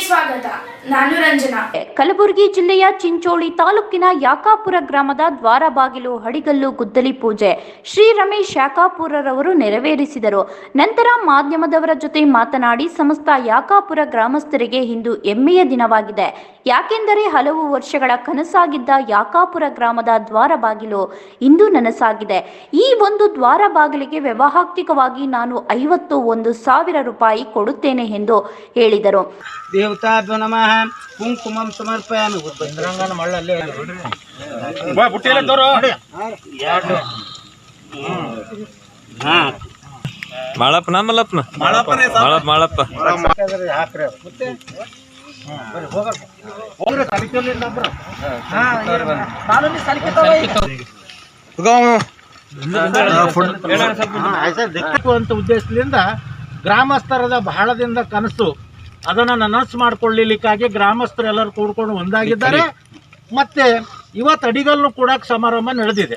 ಸ್ವಾಗತ. ನಾನು ಕಲಬುರಗಿ ಜಿಲ್ಲೆಯ ಚಿಂಚೋಳಿ ತಾಲೂಕಿನ ಯಾಕಾಪುರ ಗ್ರಾಮದ ದ್ವಾರಬಾಗಿಲು ಹಡಿಗಲ್ಲು ಗುದ್ದಲಿ ಪೂಜೆ ಶ್ರೀ ರಮೇಶ್ ಯಾಕಾಪುರರವರು ನೆರವೇರಿಸಿದರು. ನಂತರ ಮಾಧ್ಯಮದವರ ಜೊತೆ ಮಾತನಾಡಿ ಸಮಸ್ತ ಯಾಕಾಪುರ ಗ್ರಾಮಸ್ಥರಿಗೆ ಇಂದು ಹೆಮ್ಮೆಯ ದಿನವಾಗಿದೆ. ಯಾಕೆಂದರೆ ಹಲವು ವರ್ಷಗಳ ಕನಸಾಗಿದ್ದ ಯಾಕಾಪುರ ಗ್ರಾಮದ ದ್ವಾರ ಬಾಗಿಲು ಇಂದು ನನಸಾಗಿದೆ. ಈ ಒಂದು ದ್ವಾರ ಬಾಗಿಲಿಗೆ ನಾನು ಐವತ್ತು ಒಂದು ಸಾವಿರ ರೂಪಾಯಿ ಕೊಡುತ್ತೇನೆ ಎಂದು ಹೇಳಿದರು. ದೇವತಾಭ್ಯೋ ನಮಃ. ಕುಂಕುಮಂ ಸಮರ್ಪಯಾಮಿ ಚಂದ್ರಂಗನ ಮಳ್ಳಲ್ಲಿ ಎರಡು. ಹಾ. ಮಾಳಪ್ಪನ ಮಲ್ಲಪ್ಪನ ಮಾಳಪ್ಪ ಮಾಳಪ್ಪ. ಹಾಕ್ರಿ. ಅದು. ಮತ್ತೆ? ಹಾ, ಬರ್ರಿ, ಹೋಗೋಣ. ಹೋಗ್ರಿ, ಸಲಿಕೆಲಿಂದ ಒಬ್ರು. ಹಾ, ನಾನು ನೀ ಸಲಿಕೆ ಹಾ, ಆಯ್ತು, ದಿಕ್ಕು ಅಂತ ಉದ್ದೇಶದಿಂದ ಗ್ರಾಮಸ್ಥರದ ಬಹಳದಿಂದ ಕನಸು ಅದನ್ನ ನನಸು ಮಾಡ್ಕೊಳ್ಳಿಕ್ಕಾಗಿ ಗ್ರಾಮಸ್ಥರೆಲ್ಲರೂ ಕೂಡ್ಕೊಂಡು ಒಂದಾಗಿದ್ದಾರೆ. ಮತ್ತೆ ಇವತ್ತು ಅಡಿಗಲ್ಲು ಕೂಡ ಸಮಾರಂಭ ನಡೆದಿದೆ.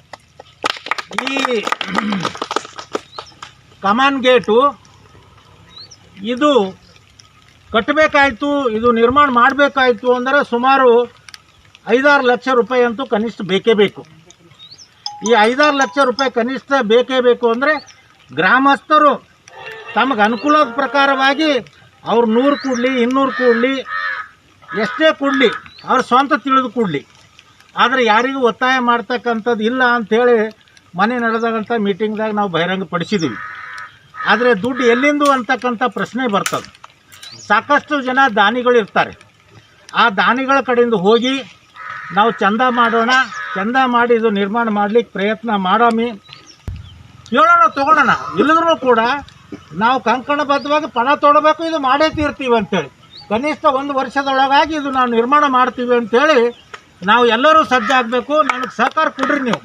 ಈ ಕಮಾನ್ ಗೇಟು, ಇದು ಕಟ್ಟಬೇಕಾಯಿತು ಇದು ನಿರ್ಮಾಣ ಮಾಡಬೇಕಾಯಿತು ಅಂದರೆ ಸುಮಾರು ಐದಾರು ಲಕ್ಷ ರೂಪಾಯಿ ಅಂತೂ ಕನಿಷ್ಠ ಬೇಕೇ ಬೇಕು. ಈ ಐದಾರು ಲಕ್ಷ ರೂಪಾಯಿ ಕನಿಷ್ಠ ಬೇಕೇ ಬೇಕು ಅಂದರೆ ಗ್ರಾಮಸ್ಥರು ತಮಗೆ ಅನುಕೂಲದ ಪ್ರಕಾರವಾಗಿ ಅವ್ರು ನೂರು ಕೊಡಲಿ, ಇನ್ನೂರು ಕೊಡಲಿ, ಎಷ್ಟೇ ಕೊಡಲಿ, ಅವ್ರ ಸ್ವಂತ ತಿಳಿದು ಕೊಡಲಿ. ಆದರೆ ಯಾರಿಗೂ ಒತ್ತಾಯ ಮಾಡ್ತಕ್ಕಂಥದ್ದು ಇಲ್ಲ ಅಂಥೇಳಿ ಮನೆ ನಡೆದಾಗಂಥ ಮೀಟಿಂಗ್ದಾಗ ನಾವು ಬಹಿರಂಗ ಪಡಿಸಿದ್ದೀವಿ ಆದರೆ ದುಡ್ಡು ಎಲ್ಲಿಂದು ಅಂತಕ್ಕಂಥ ಪ್ರಶ್ನೆ ಬರ್ತದೆ. ಸಾಕಷ್ಟು ಜನ ದಾನಿಗಳು ಇರ್ತಾರೆ ಆ ದಾನಿಗಳ ಕಡೆಯಿಂದ ಹೋಗಿ ನಾವು ಚಂದ ಮಾಡೋಣ, ಚಂದ ಮಾಡಿ ಇದು ನಿರ್ಮಾಣ ಮಾಡಲಿಕ್ಕೆ ಪ್ರಯತ್ನ ಮಾಡೋಮಿ. ಹೇಳೋಣ ತೊಗೊಳೋಣ ಇಲ್ಲದ್ರೂ ಕೂಡ ನಾವು ಕಂಕಣಬದ್ಧವಾಗಿ ಪಣ ತೊಡಬೇಕು, ಇದು ಮಾಡೇ ತೀರ್ತೀವಿ ಅಂತೇಳಿ. ಕನಿಷ್ಠ ಒಂದು ವರ್ಷದೊಳಗಾಗಿ ಇದು ನಾವು ನಿರ್ಮಾಣ ಮಾಡ್ತೀವಿ ಅಂತೇಳಿ ನಾವು ಎಲ್ಲರೂ ಸಜ್ಜಾಗಬೇಕು ನನಗೆ ಸಹಕಾರ ಕೊಡ್ರಿ ನೀವು.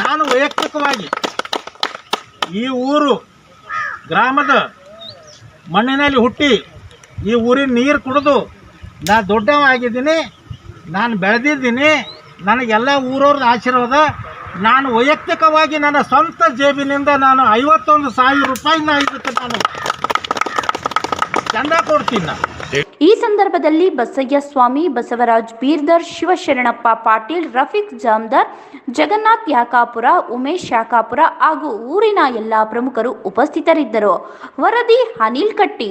ನಾನು ವೈಯಕ್ತಿಕವಾಗಿ ಈ ಊರು, ಗ್ರಾಮದ ಮಣ್ಣಿನಲ್ಲಿ ಹುಟ್ಟಿ ಈ ಊರಿನ ನೀರು ಕುಡಿದು ನಾ ದೊಡ್ಡವಾಗಿದ್ದೀನಿ ನಾನು ಬೆಳೆದಿದ್ದೀನಿ, ನನಗೆಲ್ಲ ಊರವ್ರದ್ದು ಆಶೀರ್ವಾದ. ನಾನು ವೈಯಕ್ತಿಕವಾಗಿ ನನ್ನ ಸ್ವಂತ ಜೇಬಿನಿಂದ ನಾನು ಐವತ್ತೊಂದು ಸಾವಿರ ರೂಪಾಯಿನ ಇದಕ್ಕೆ ನಾನು ಚಂದ ಕೊಡ್ತೀನಿ ಈ ಸಂದರ್ಭದಲ್ಲಿ ಬಸಯ್ಯ ಸ್ವಾಮಿ, ಬಸವರಾಜ್ ಬೀರ್ದರ್, ಶಿವಶರಣಪ್ಪ ಪಾಟೀಲ್, ರಫೀಕ್ ಜಾಮ್ದಾರ್, ಜಗನ್ನಾಥ್ ಯಾಕಾಪುರ, ಉಮೇಶ್ ಯಾಕಾಪುರ ಹಾಗೂ ಊರಿನ ಎಲ್ಲ ಪ್ರಮುಖರು ಉಪಸ್ಥಿತರಿದ್ದರು. ವರದಿ ಅನಿಲ್ ಕಟ್ಟಿ